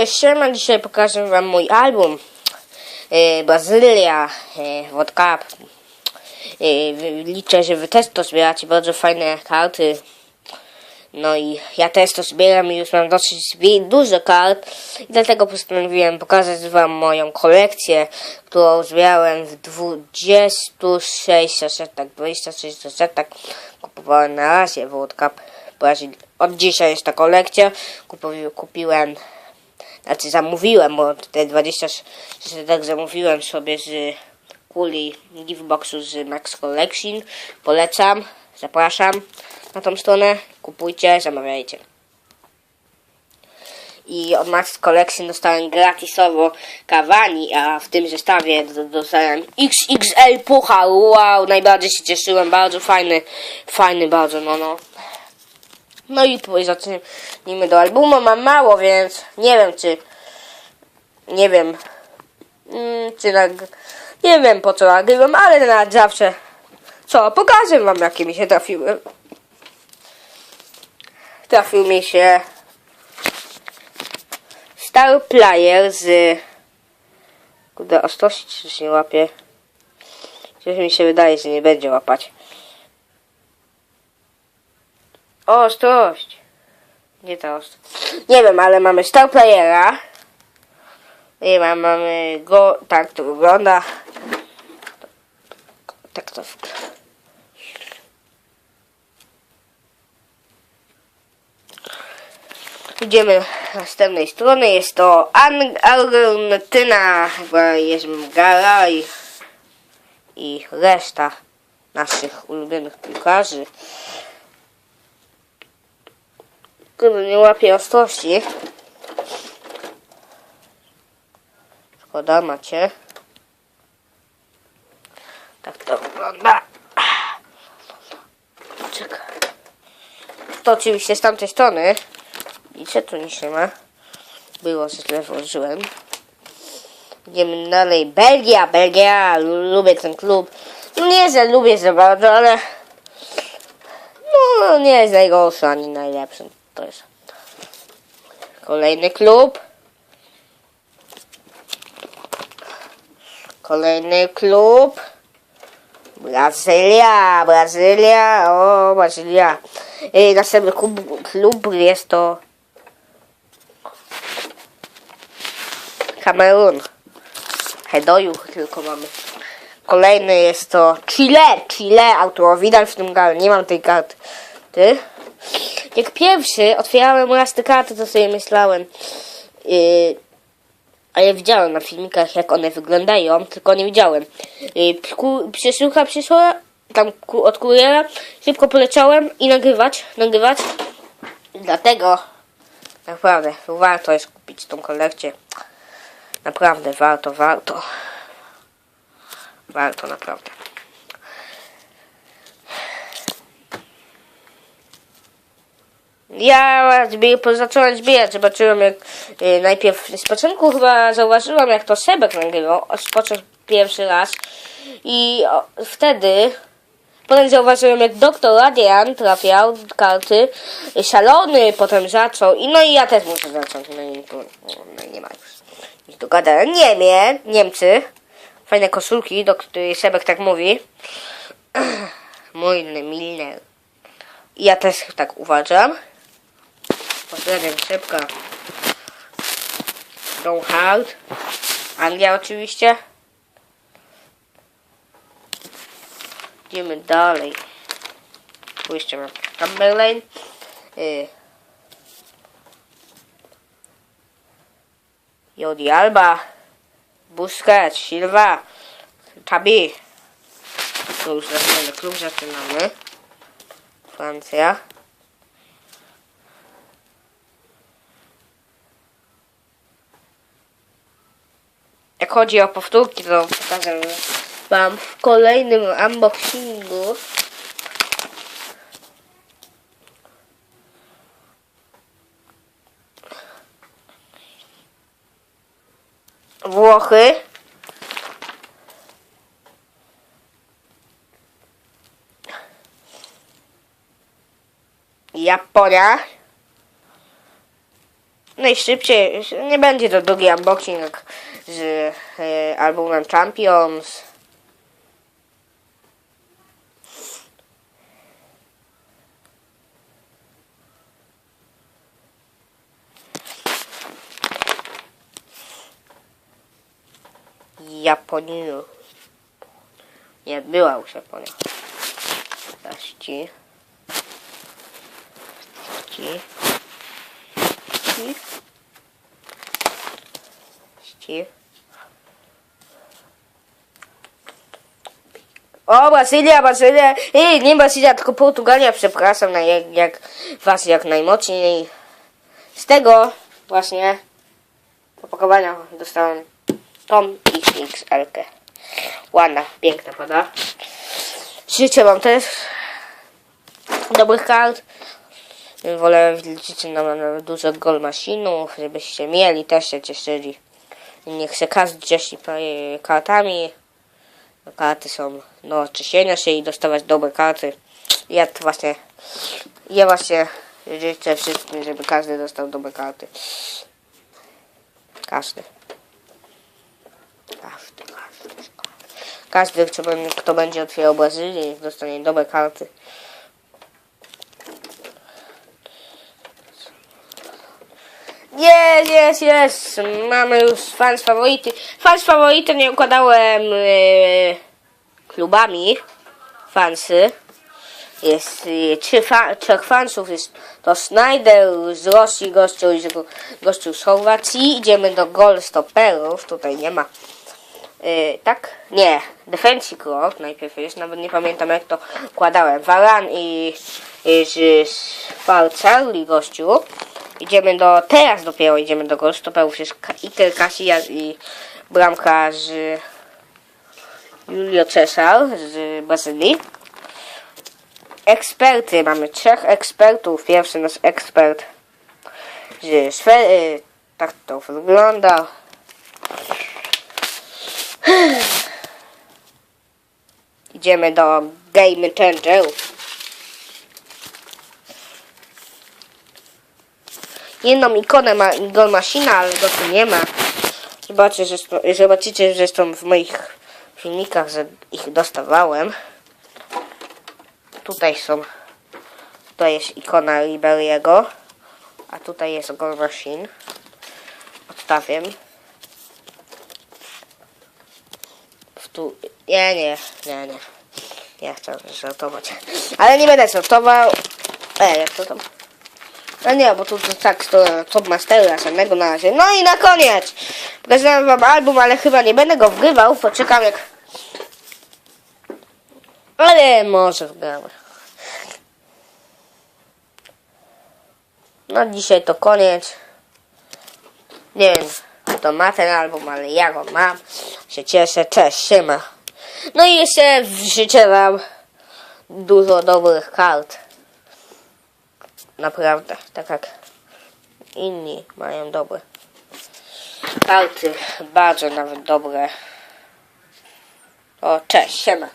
Cześć, siema, dzisiaj pokażę wam mój album e, World Cup. E, wy- liczę, że wy też to zbieracie, bardzo fajne karty. No i ja też to zbieram i już mam dosyć dużo kart i dlatego postanowiłem pokazać wam moją kolekcję, którą zbierałem w 26 saszetach, 26 saszetach. Kupowałem na razie Brazil. Od dzisiaj jest ta kolekcja. Kupiłem, znaczy zamówiłem, bo te 26 saszetek zamówiłem sobie z kuli giftboxu z Max Collection. Polecam, zapraszam na tą stronę. Kupujcie, zamawiajcie. I od Max Collection dostałem gratisowo Cavani, a w tym zestawie do- dostałem XXL puchar. Wow, najbardziej się cieszyłem, bardzo fajny, fajny bardzo, no no. No i później zacznijmy do albumu. Mam mało, więc nie wiem czy, nie wiem, mm, czy nag... nie wiem po co nagrywam, ale na zawsze, co, pokażę wam jakie mi się trafiły. Trafił mi się Star Player z... Kurde, ostrości coś nie łapie. Coś mi się wydaje, że nie będzie łapać. O, ostrość. Nie ta. Nie wiem, ale mamy Star Playera. Wiem, mamy go... Tak to wygląda. Tak to wygląda. Idziemy następnej strony. Jest to Argentyna, chyba jest Mgara i, i reszta naszych ulubionych piłkarzy. Kurde, nie łapie ostrości. Szkoda, macie. Tak to wygląda. Czekaj. To oczywiście z tamtej strony. Widzicie, tu nic nie ma. Było, że źle włożyłem. Idziemy dalej. Belgia, Belgia. Lu- Lubię ten klub. Nie, że lubię za bardzo, ale... No, nie jest najgorszy ani najlepszy. To jest kolejny klub. Kolejny klub. Brazylia, Brazylia, o Brazylia. I następny klub, klub jest to Kamerun. Hedoju tylko mamy. Kolejny jest to Chile, Chile, autor Widal w tym gal. Nie mam tej karty. Ty? Jak pierwszy otwierałem karty, to sobie myślałem. Yy, a ja widziałem na filmikach, jak one wyglądają, tylko nie widziałem. Yy, przesyłka przyszła, tam ku, od kuriera, szybko poleciałem i nagrywać, nagrywać. Dlatego naprawdę warto jest kupić tą kolekcję. Naprawdę warto, warto. Warto, naprawdę. Ja zbie, po- zacząłem zbierać, zobaczyłem jak y, najpierw z początku chyba zauważyłam jak to Sebek nagrywał, spoczął pierwszy raz i o, wtedy potem zauważyłem jak doktor Adrian trafiał karty, y, szalony potem zaczął i no i ja też muszę zacząć, no i, no i nie ma już nic do gadania. Niemie, Niemcy, fajne koszulki, do której Sebek tak mówi. Mój Milner. Ja też tak uważam. Pozdrawiam szybko. Go Hard. Anglia oczywiście. Idziemy dalej. Tu jeszcze mam Cumberland. Y. Jordi Alba. Busquets, Silva. Tabi. To już następny klub zaczynamy. Francja. Jak chodzi o powtórki, to pokażę Wam w kolejnym unboxingu. Włochy. Japonia. najszybciej. Nie będzie to drugi unboxing z e, albumem Champions. Japonii. Nie była już Japonia. Ci. Ci. Ci. Ci. O, Brazylia, Brazylia. Ej, nie Brazylia, tylko Portugalia, przepraszam, na jak, jak was jak najmocniej. Z tego właśnie opakowania dostałem tą XXL. -kę. Ładna, piękna pada. Życzę wam też dobrych kart. Wolę liczyć na, na dużo gol maszynów, żebyście mieli, też się cieszyli. Niech się każdy cieszy kartami. Karty są no czyszczenia się i dostawać dobre karty. Ja to właśnie ja właśnie życzę wszystkim, żeby każdy dostał dobre karty. Każdy. Każdy, każdy. Każdy, kto będzie otwierał Brazylię, dostanie dobre karty. Jest, jest, jest. Mamy już fans faworyty. Fans faworyty nie układałem e, klubami. Fansy. Jest fa trzech fansów. Jest to Snyder z Rosji, gościu, gościu z Chorwacji. Idziemy do Goalstopperów. Tutaj nie ma. E, tak? Nie. Defensive Rock najpierw jest. Nawet nie pamiętam jak to układałem. Varan i, i z, z Farcelli gościu. Idziemy do, teraz dopiero idziemy do Goalstopperów. Jest Iker Casillas i bramka z Julio Cesar z Brazylii. Eksperty. Mamy trzech ekspertów. Pierwszy nasz ekspert z Szwecji. Tak to wygląda. Idziemy do Game Changerów. Jedną ikonę ma Igor Masina, ale go tu nie ma. Zobaczcie, że, zobaczycie zresztą w moich filmikach, że ich dostawałem. Tutaj są. Tutaj jest ikona Liberiego. A tutaj jest Goal Machine. Odstawię. W tu... Nie, nie, nie, nie. Nie chcę żartować. Ale nie będę żartował. E, jak to tam? No nie, bo tu to tak to top mastera samego na razie. No i na koniec! Pokazałem wam album, ale chyba nie będę go wgrywał. Poczekam jak... Ale może wgramy. No dzisiaj to koniec. Nie wiem, kto ma ten album, ale ja go mam. Się cieszę, cześć, siema. No i jeszcze życzę wam dużo dobrych kart. Naprawdę, tak jak inni mają dobre. Karty, bardzo nawet dobre. O, cześć, siema.